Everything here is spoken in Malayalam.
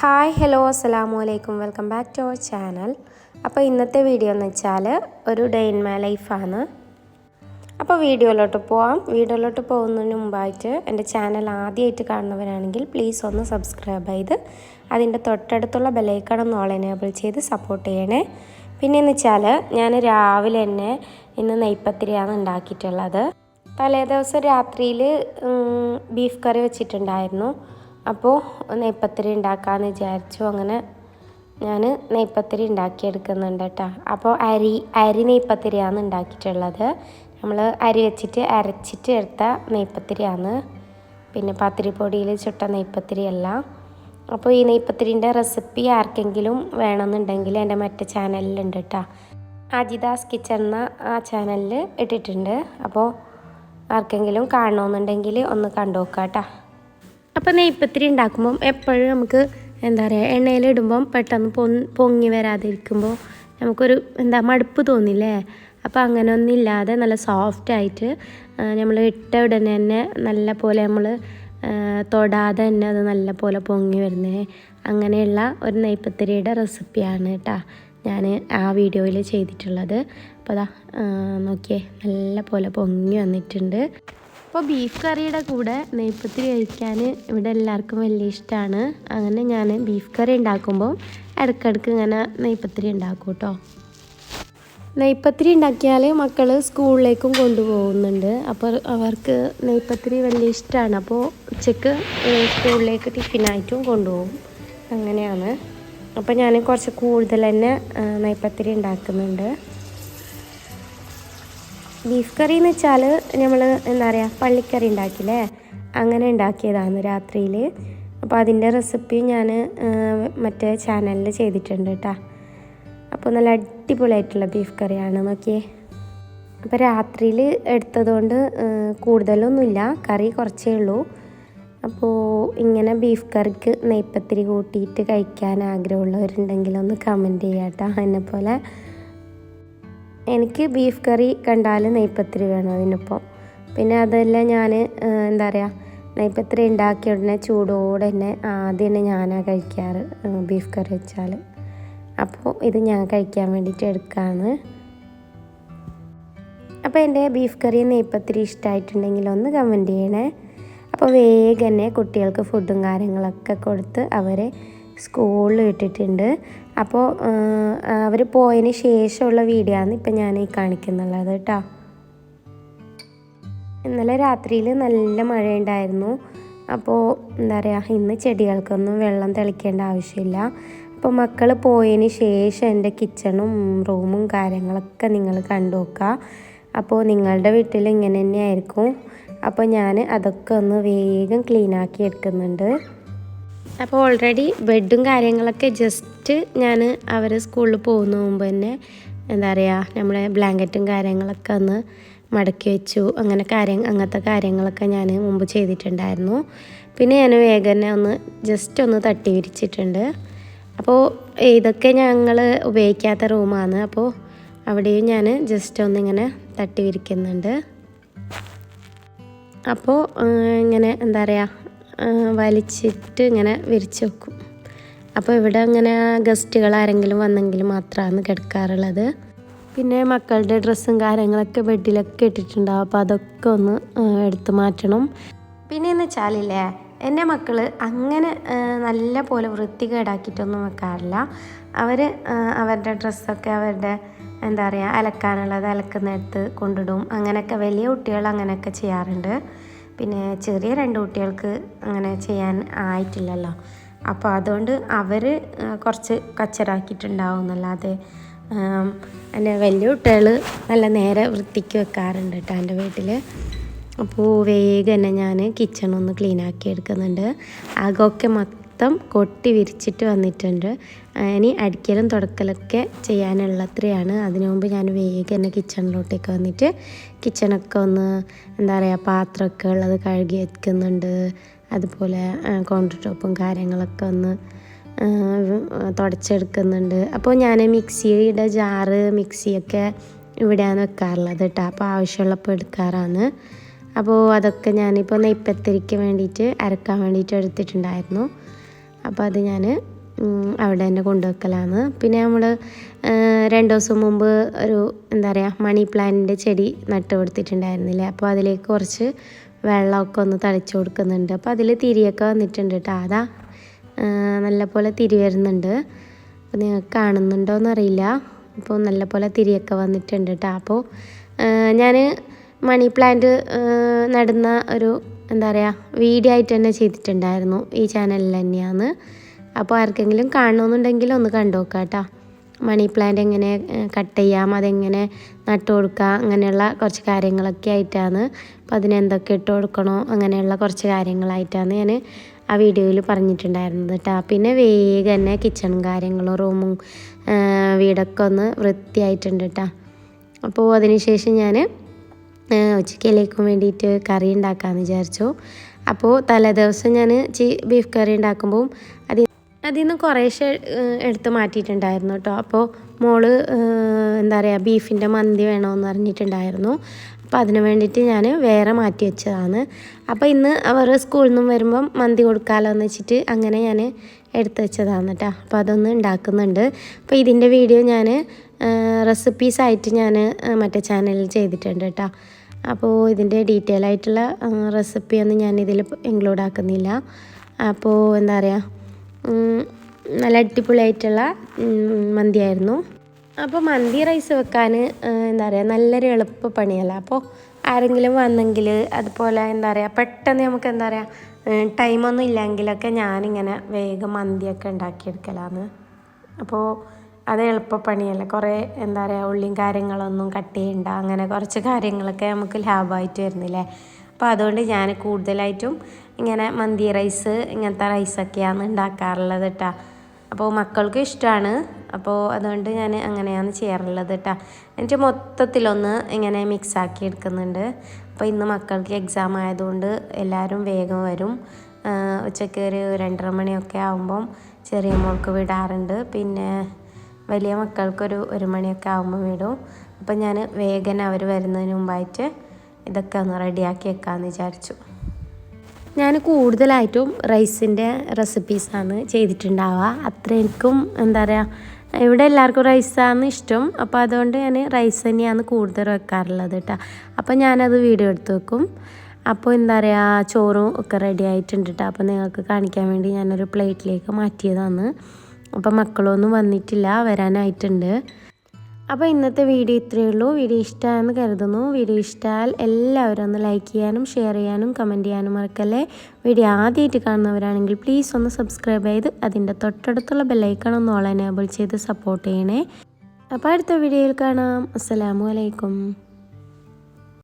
ഹായ് ഹലോ അസ്സലാമു അലൈക്കും welcome back to our channel. അപ്പോൾ ഇന്നത്തെ വീഡിയോ എന്ന് വെച്ചാൽ ഒരു ഡേ ഇൻ മൈ ലൈഫാണ്. അപ്പോൾ വീഡിയോയിലോട്ട് പോവാം. വീഡിയോയിലോട്ട് പോകുന്നതിന് മുമ്പായിട്ട് എന്റെ ചാനൽ ആദ്യമായിട്ട് കാണുന്നവരാണെങ്കിൽ പ്ലീസ് ഒന്ന് സബ്സ്ക്രൈബ് ചെയ്ത് അതിന്റെ തൊട്ടടുത്തുള്ള ബെലൈക്കൺ ഒന്ന് ഓൾ എനേബിൾ ചെയ്ത് സപ്പോർട്ട് ചെയ്യണേ. പിന്നെ എന്ന് വെച്ചാൽ ഞാൻ രാവിലെ തന്നെ ഇന്ന് നെയ്പ്പത്തിരിയാണ് ഉണ്ടാക്കിയിട്ടുള്ളത്. തലേ ദിവസം രാത്രിയിൽ ബീഫ് കറി വെച്ചിട്ടുണ്ടായിരുന്നു. അപ്പോൾ നെയ്പ്പത്തിരി ഉണ്ടാക്കാമെന്ന് വിചാരിച്ചു. അങ്ങനെ ഞാൻ നെയ്പ്പത്തിരി ഉണ്ടാക്കിയെടുക്കുന്നുണ്ട് കേട്ടോ. അപ്പോൾ അരി അരി നെയ്പ്പത്തിരിയാണ് ഉണ്ടാക്കിയിട്ടുള്ളത്. നമ്മൾ അരി വെച്ചിട്ട് അരച്ചിട്ട് എടുത്ത നെയ്പ്പത്തിരിയാണ് പിന്നെ പത്തിരിപ്പൊടിയിൽ ചുട്ട നെയ്പ്പത്തിരിയല്ല അപ്പോൾ ഈ നെയ്പ്പത്തിരിന്റെ റെസിപ്പി ആർക്കെങ്കിലും വേണമെന്നുണ്ടെങ്കിൽ എന്റെ മറ്റേ ചാനലിലുണ്ട് കേട്ടോ. അജിദാസ് കിച്ചൺ എന്ന ആ ചാനലിൽ ഇട്ടിട്ടുണ്ട്. അപ്പോൾ ആർക്കെങ്കിലും കാണണമെന്നുണ്ടെങ്കിൽ ഒന്ന് കണ്ടു നോക്കാം കേട്ടോ. അപ്പോൾ നെയ്പ്പത്തിരി ഉണ്ടാക്കുമ്പം എപ്പോഴും നമുക്ക് എന്താ പറയുക എണ്ണയിലിടുമ്പം പെട്ടെന്ന് പൊങ്ങി വരാതിരിക്കുമ്പോൾ നമുക്കൊരു എന്താ മടുപ്പ് തോന്നില്ലേ? അപ്പോൾ അങ്ങനെ ഒന്നുമില്ലാതെ നല്ല സോഫ്റ്റ് ആയിട്ട് നമ്മൾ ഇട്ട ഉടനെ തന്നെ നല്ല പോലെ നമ്മൾ തൊടാതെ തന്നെ അത് നല്ല പോലെ പൊങ്ങി വരുന്നത് അങ്ങനെയുള്ള ഒരു നെയ്പ്പത്തിരിയുടെ റെസിപ്പിയാണ് കേട്ടോ ഞാൻ ആ വീഡിയോയിൽ ചെയ്തിട്ടുള്ളത്. അപ്പോൾ അതാ നോക്കിയേ നല്ല പോലെ പൊങ്ങി വന്നിട്ടുണ്ട്. അപ്പോൾ ബീഫ് കറിയുടെ കൂടെ നെയ്പ്പത്തിരി കഴിക്കാൻ ഇവിടെ എല്ലാവർക്കും വലിയ ഇഷ്ടമാണ് അങ്ങനെ ഞാൻ ബീഫ് കറി ഉണ്ടാക്കുമ്പോൾ ഇടയ്ക്കിടയ്ക്ക് ഇങ്ങനെ നെയ്പ്പത്തിരി ഉണ്ടാക്കും കേട്ടോ. നെയ്പ്പത്തിരി ഉണ്ടാക്കിയാൽ മക്കൾ സ്കൂളിലേക്കും കൊണ്ടുപോകുന്നുണ്ട്. അപ്പോൾ അവർക്ക് നെയ്പ്പത്തിരി വലിയ ഇഷ്ടമാണ് അപ്പോൾ ഉച്ചയ്ക്ക് സ്കൂളിലേക്ക് ടിഫിനായിട്ടും കൊണ്ടുപോകും. അങ്ങനെയാണ്. അപ്പോൾ ഞാൻ കുറച്ച് കൂടുതൽ തന്നെ നെയ്പ്പത്തിരി ഉണ്ടാക്കുന്നുണ്ട്. ബീഫ് കറി എന്ന് വെച്ചാൽ നമ്മൾ എന്താ പറയുക പള്ളിക്കറി ഉണ്ടാക്കില്ലേ അങ്ങനെ ഉണ്ടാക്കിയതാണ് രാത്രിയിൽ അപ്പോൾ അതിന്റെ റെസിപ്പി ഞാൻ മറ്റേ ചാനലിൽ ചെയ്തിട്ടുണ്ട് കേട്ടോ അപ്പോൾ നല്ല അടിപൊളിയായിട്ടുള്ള ബീഫ് കറിയാണ് നോക്കിയേ. അപ്പോൾ രാത്രിയിൽ എടുത്തതുകൊണ്ട് കൂടുതലൊന്നുമില്ല. കറി കുറച്ചേ ഉള്ളൂ. അപ്പോൾ ഇങ്ങനെ ബീഫ് കറിക്ക് നെയ്പ്പത്തിരി കൂട്ടിയിട്ട് കഴിക്കാൻ ആഗ്രഹമുള്ളവരുണ്ടെങ്കിൽ ഒന്ന് കമന്റ് ചെയ്യാം കേട്ടോ എന്നെപ്പോലെ എനിക്ക് ബീഫ് കറി കണ്ടാൽ നെയ്പ്പത്തിരി വേണം അതിനൊപ്പം. പിന്നെ അതെല്ലാം ഞാൻ എന്താ പറയുക നെയ്പ്പത്തിരി ഉണ്ടാക്കിയ ഉടനെ ചൂടോടെ തന്നെ ആദ്യം തന്നെ ഞാനാണ് കഴിക്കാറ് ബീഫ് കറി വെച്ചാൽ അപ്പോൾ ഇത് ഞാൻ കഴിക്കാൻ വേണ്ടിയിട്ട് എടുക്കുകയാണ് അപ്പോൾ എന്റെ ബീഫ് കറി നെയ്പ്പത്തിരി ഇഷ്ടമായിട്ടുണ്ടെങ്കിൽ ഒന്ന് കമന്റ് ചെയ്യണേ. അപ്പോൾ വേഗം തന്നെ കുട്ടികൾക്ക് ഫുഡും കാര്യങ്ങളൊക്കെ കൊടുത്ത് അവരെ സ്കൂളിൽ ഇട്ടിട്ടുണ്ട് അപ്പോൾ അവർ പോയതിന് ശേഷമുള്ള വീഡിയോ ആണ് ഇപ്പം ഞാൻ ഈ കാണിക്കുന്നുള്ളത് കേട്ടോ. ഇന്നലെ രാത്രിയിൽ നല്ല മഴയുണ്ടായിരുന്നു. അപ്പോൾ എന്താ പറയുക ഇന്ന് ചെടികൾക്കൊന്നും വെള്ളം തെളിക്കേണ്ട ആവശ്യമില്ല. അപ്പോൾ മക്കൾ പോയതിന് ശേഷം എന്റെ കിച്ചണും റൂമും കാര്യങ്ങളൊക്കെ നിങ്ങൾ കണ്ടു നോക്കുക. അപ്പോൾ നിങ്ങളുടെ വീട്ടിൽ ഇങ്ങനെ തന്നെയായിരിക്കും. അപ്പോൾ ഞാൻ അതൊക്കെ ഒന്ന് വേഗം ക്ലീനാക്കി എടുക്കുന്നുണ്ട്. അപ്പോൾ ഓൾറെഡി ബെഡും കാര്യങ്ങളൊക്കെ ജസ്റ്റ് ഞാൻ അവർ സ്കൂളിൽ പോകുന്ന മുമ്പ് തന്നെ എന്താ പറയുക നമ്മളെ ബ്ലാങ്കറ്റും കാര്യങ്ങളൊക്കെ ഒന്ന് മടക്കി വെച്ചു. അങ്ങനെ കാര്യം അങ്ങനത്തെ കാര്യങ്ങളൊക്കെ ഞാൻ മുമ്പ് ചെയ്തിട്ടുണ്ടായിരുന്നു. പിന്നെ ഞാൻ വേഗനെ ഒന്ന് ജസ്റ്റ് ഒന്ന് തട്ടി വിരിച്ചിട്ടുണ്ട്. അപ്പോൾ ഇതൊക്കെ ഞങ്ങൾ ഉപയോഗിക്കാത്ത റൂമാണ് അപ്പോൾ അവിടെയും ഞാൻ ജസ്റ്റ് ഒന്നിങ്ങനെ തട്ടി വിരിക്കുന്നുണ്ട്. അപ്പോൾ ഇങ്ങനെ എന്താ പറയുക വലിച്ചിട്ട് ഇങ്ങനെ വിരിച്ച് വെക്കും. അപ്പോൾ ഇവിടെ അങ്ങനെ ഗസ്റ്റുകൾ ആരെങ്കിലും വന്നെങ്കിൽ മാത്രമാണ് കിടക്കാറുള്ളത്. പിന്നെ മക്കളുടെ ഡ്രസ്സും കാര്യങ്ങളൊക്കെ ബെഡിലൊക്കെ ഇട്ടിട്ടുണ്ടാവും അപ്പോൾ അതൊക്കെ ഒന്ന് എടുത്ത് മാറ്റണം. പിന്നെ എന്ന് വെച്ചാലില്ലേ എന്റെ മക്കൾ അങ്ങനെ നല്ല പോലെ വൃത്തികേടാക്കിയിട്ടൊന്നും വെക്കാറില്ല. അവർ അവരുടെ ഡ്രസ്സൊക്കെ അവരുടെ എന്താ പറയുക അലക്കാനുള്ളത് അലക്കുന്നിടത്ത് കൊണ്ടിടും. അങ്ങനെയൊക്കെ വലിയ കുട്ടികൾ അങ്ങനെയൊക്കെ ചെയ്യാറുണ്ട്. പിന്നെ ചെറിയ രണ്ട് കുട്ടികൾക്ക് അങ്ങനെ ചെയ്യാൻ ആയിട്ടില്ലല്ലോ. അപ്പോൾ അതുകൊണ്ട് അവർ കുറച്ച് കച്ചറാക്കിയിട്ടുണ്ടാവും എന്നല്ലാതെ എന്റെ വലിയ കുട്ടികൾ നല്ല നേരെ വൃത്തിക്ക് വെക്കാറുണ്ട് കേട്ടോ എന്റെ വീട്ടിൽ. അപ്പോൾ വേഗം തന്നെ ഞാൻ കിച്ചൺ ഒന്ന് ക്ലീൻ ആക്കി എടുക്കുന്നുണ്ട്. ഒക്കെ മൊത്തം കൊട്ടി വിരിച്ചിട്ട് വന്നിട്ടുണ്ട്. ഇനി അടിക്കലും തുടക്കലൊക്കെ ചെയ്യാനുള്ളത്രയാണ്. അതിനു മുമ്പ് ഞാൻ വേഗം തന്നെ കിച്ചണിലോട്ടേക്ക് വന്നിട്ട് കിച്ചണൊക്കെ ഒന്ന് എന്താ പറയുക പാത്രമൊക്കെ ഉള്ളത് കഴുകി വെക്കുന്നുണ്ട്. അതുപോലെ കൗണ്ടർ ടോപ്പും കാര്യങ്ങളൊക്കെ ഒന്ന് തുടച്ചെടുക്കുന്നുണ്ട്. അപ്പോൾ ഞാൻ മിക്സിയുടെ ജാറ് മിക്സിയൊക്കെ ഇവിടെയാണ് വെക്കാറുള്ളത് കേട്ടോ. അപ്പോൾ ആവശ്യമുള്ളപ്പോൾ എടുക്കാറാണ്. അപ്പോൾ അതൊക്കെ ഞാനിപ്പോൾ നെയ്പ്പത്തിരിക്ക് വേണ്ടിയിട്ട് അരക്കാൻ വേണ്ടിയിട്ട് എടുത്തിട്ടുണ്ടായിരുന്നു. അപ്പോൾ അത് ഞാൻ അവിടെ തന്നെ കൊണ്ടുവെക്കലാണ് പിന്നെ നമ്മൾ രണ്ട് ദിവസം മുമ്പ് ഒരു എന്താ പറയുക മണി പ്ലാന്റിന്റെ ചെടി നട്ടു കൊടുത്തിട്ടുണ്ടായിരുന്നില്ലേ? അപ്പോൾ അതിലേക്ക് കുറച്ച് വെള്ളമൊക്കെ ഒന്ന് തളിച്ചു കൊടുക്കുന്നുണ്ട്. അപ്പോൾ അതിൽ തിരിയൊക്കെ വന്നിട്ടുണ്ട് കേട്ടോ. അതാ നല്ല പോലെ തിരി വരുന്നുണ്ട്. അപ്പോൾ നിങ്ങൾക്ക് കാണുന്നുണ്ടോ എന്നറിയില്ല അപ്പോൾ നല്ലപോലെ തിരിയൊക്കെ വന്നിട്ടുണ്ട് കേട്ടോ. അപ്പോൾ ഞാൻ മണി പ്ലാന്റ് നടുന്ന ഒരു എന്താ പറയുക വീഡിയോ ആയിട്ട് തന്നെ ചെയ്തിട്ടുണ്ടായിരുന്നു. ഈ ചാനലിൽ തന്നെയാണ് അപ്പോൾ ആർക്കെങ്കിലും കാണണമെന്നുണ്ടെങ്കിൽ ഒന്ന് കണ്ടു നോക്കുക കേട്ടോ. മണി പ്ലാന്റ് എങ്ങനെ കട്ട് ചെയ്യാം അതെങ്ങനെ നട്ടു കൊടുക്കുക അങ്ങനെയുള്ള കുറച്ച് കാര്യങ്ങളൊക്കെ ആയിട്ടാണ്. അപ്പോൾ അതിനെന്തൊക്കെ ഇട്ട് കൊടുക്കണോ അങ്ങനെയുള്ള കുറച്ച് കാര്യങ്ങളായിട്ടാണ് ഞാൻ ആ വീഡിയോയിൽ പറഞ്ഞിട്ടുണ്ടായിരുന്നത് കേട്ടോ. പിന്നെ വേഗം തന്നെ കിച്ചണും കാര്യങ്ങളും റൂമും വീടൊക്കെ ഒന്ന് വൃത്തിയായിട്ടുണ്ട് കേട്ടോ. അപ്പോൾ അതിനുശേഷം ഞാൻ ഉച്ചക്കലേക്കും വേണ്ടിയിട്ട് കറി ഉണ്ടാക്കാമെന്ന് വിചാരിച്ചു. അപ്പോൾ തലേദിവസം ഞാൻ ചി ബീഫ് കറി ഉണ്ടാക്കുമ്പോൾ അതിൽ അതിൽ നിന്ന് കുറേശ്ശെ എടുത്ത് മാറ്റിയിട്ടുണ്ടായിരുന്നു കേട്ടോ അപ്പോൾ മോൾ എന്താ പറയുക ബീഫിന്റെ മന്തി വേണമെന്ന് പറഞ്ഞിട്ടുണ്ടായിരുന്നു. അപ്പോൾ അതിന് വേണ്ടിയിട്ട് ഞാൻ വേറെ മാറ്റി വെച്ചതാണ്. അപ്പോൾ ഇന്ന് അവർ സ്കൂളിൽ നിന്നും വരുമ്പം മന്തി കൊടുക്കാമല്ലോ എന്ന് വെച്ചിട്ട് അങ്ങനെ ഞാൻ എടുത്ത് വെച്ചതാണ് കേട്ടോ അപ്പോൾ അതൊന്ന് ഉണ്ടാക്കുന്നുണ്ട്. അപ്പോൾ ഇതിന്റെ വീഡിയോ ഞാൻ റെസിപ്പീസായിട്ട് ഞാൻ മറ്റേ ചാനലിൽ ചെയ്തിട്ടുണ്ട് കേട്ടോ അപ്പോൾ ഇതിന്റെ ഡീറ്റെയിൽ ആയിട്ടുള്ള റെസിപ്പിയൊന്നും ഞാൻ ഇതിൽ ഇൻക്ലൂഡ് ആക്കുന്നില്ല. അപ്പോൾ എന്താ പറയുക നല്ല അടിപൊളിയായിട്ടുള്ള മന്തിയായിരുന്നു. അപ്പോൾ മന്തി റൈസ് വെക്കാൻ എന്താ പറയുക നല്ലൊരു എളുപ്പ പണിയല്ല. അപ്പോൾ ആരെങ്കിലും വന്നെങ്കിൽ അതുപോലെ എന്താ പറയുക പെട്ടെന്ന് നമുക്ക് എന്താ പറയുക ടൈമൊന്നും ഇല്ലെങ്കിലൊക്കെ ഞാനിങ്ങനെ വേഗം മന്തിയൊക്കെ ഉണ്ടാക്കിയെടുക്കലാണ് അപ്പോൾ അത് എളുപ്പപ്പണിയല്ല. കുറേ എന്താ പറയുക ഉള്ളിയും കാര്യങ്ങളൊന്നും കട്ട് ചെയ്യണ്ട. അങ്ങനെ കുറച്ച് കാര്യങ്ങളൊക്കെ നമുക്ക് ലാഭമായിട്ട് വരുന്നില്ലേ? അപ്പോൾ അതുകൊണ്ട് ഞാൻ കൂടുതലായിട്ടും ഇങ്ങനെ മന്തി റൈസ് ഇങ്ങനത്തെ റൈസൊക്കെയാണ് ഉണ്ടാക്കാറുള്ളത് കേട്ടോ. അപ്പോൾ മക്കൾക്ക് ഇഷ്ടമാണ്. അപ്പോൾ അതുകൊണ്ട് ഞാൻ അങ്ങനെയാണ് ചെയ്യാറുള്ളത് കേട്ടോ. എന്നിട്ട് മൊത്തത്തിലൊന്ന് ഇങ്ങനെ മിക്സാക്കി എടുക്കുന്നുണ്ട്. അപ്പോൾ ഇന്ന് മക്കൾക്ക് എക്സാം ആയതുകൊണ്ട് എല്ലാവരും വേഗം വരും. ഉച്ചയ്ക്ക് ഒരു രണ്ടര മണിയൊക്കെ ആകുമ്പം ചെറിയ മോൾക്ക് വിടാറുണ്ട്. പിന്നെ വലിയ മക്കൾക്കൊരു ഒരു മണിയൊക്കെ ആകുമ്പോൾ വിടും. അപ്പം ഞാൻ വേഗം അവർ വരുന്നതിന് മുമ്പായിട്ട് ഇതൊക്കെ ഒന്ന് റെഡിയാക്കി വെക്കാമെന്ന് വിചാരിച്ചു. ഞാൻ കൂടുതലായിട്ടും റൈസിന്റെ റെസിപ്പീസാണ് ചെയ്തിട്ടുണ്ടാവുക. അത്ര എനിക്കും എന്താ പറയുക ഇവിടെ എല്ലാവർക്കും റൈസാണ് ഇഷ്ടം. അപ്പോൾ അതുകൊണ്ട് ഞാൻ റൈസ് തന്നെയാണ് കൂടുതൽ വെക്കാറുള്ളത് കേട്ടോ. അപ്പോൾ ഞാനത് വീഡിയോ എടുത്ത് വെക്കും. അപ്പോൾ എന്താ പറയുക ചോറും ഒക്കെ റെഡി ആയിട്ടുണ്ട് കേട്ടോ. അപ്പോൾ നിങ്ങൾക്ക് കാണിക്കാൻ വേണ്ടി ഞാനൊരു പ്ലേറ്റിലേക്ക് മാറ്റിയതാണ്. അപ്പോൾ മക്കളൊന്നും വന്നിട്ടില്ല വരാനായിട്ടുണ്ട്. അപ്പോൾ ഇന്നത്തെ വീഡിയോ ഇത്രയേ ഉള്ളൂ. വീഡിയോ ഇഷ്ടമായെന്ന് കരുതുന്നു. വീഡിയോ ഇഷ്ടമായാൽ എല്ലാവരും ഒന്ന് ലൈക്ക് ചെയ്യാനും ഷെയർ ചെയ്യാനും കമന്റ് ചെയ്യാനും മറക്കല്ലേ? വീഡിയോ ആദ്യമായിട്ട് കാണുന്നവരാണെങ്കിൽ പ്ലീസ് ഒന്ന് സബ്സ്ക്രൈബ് ചെയ്ത് അതിന്റെ തൊട്ടടുത്തുള്ള ബെല്ലൈക്കൺ ഒന്ന് ഓൾ എനേബിൾ ചെയ്ത് സപ്പോർട്ട് ചെയ്യണേ. അപ്പോൾ അടുത്ത വീഡിയോയിൽ കാണാം. അസ്സലാമു അലൈക്കും.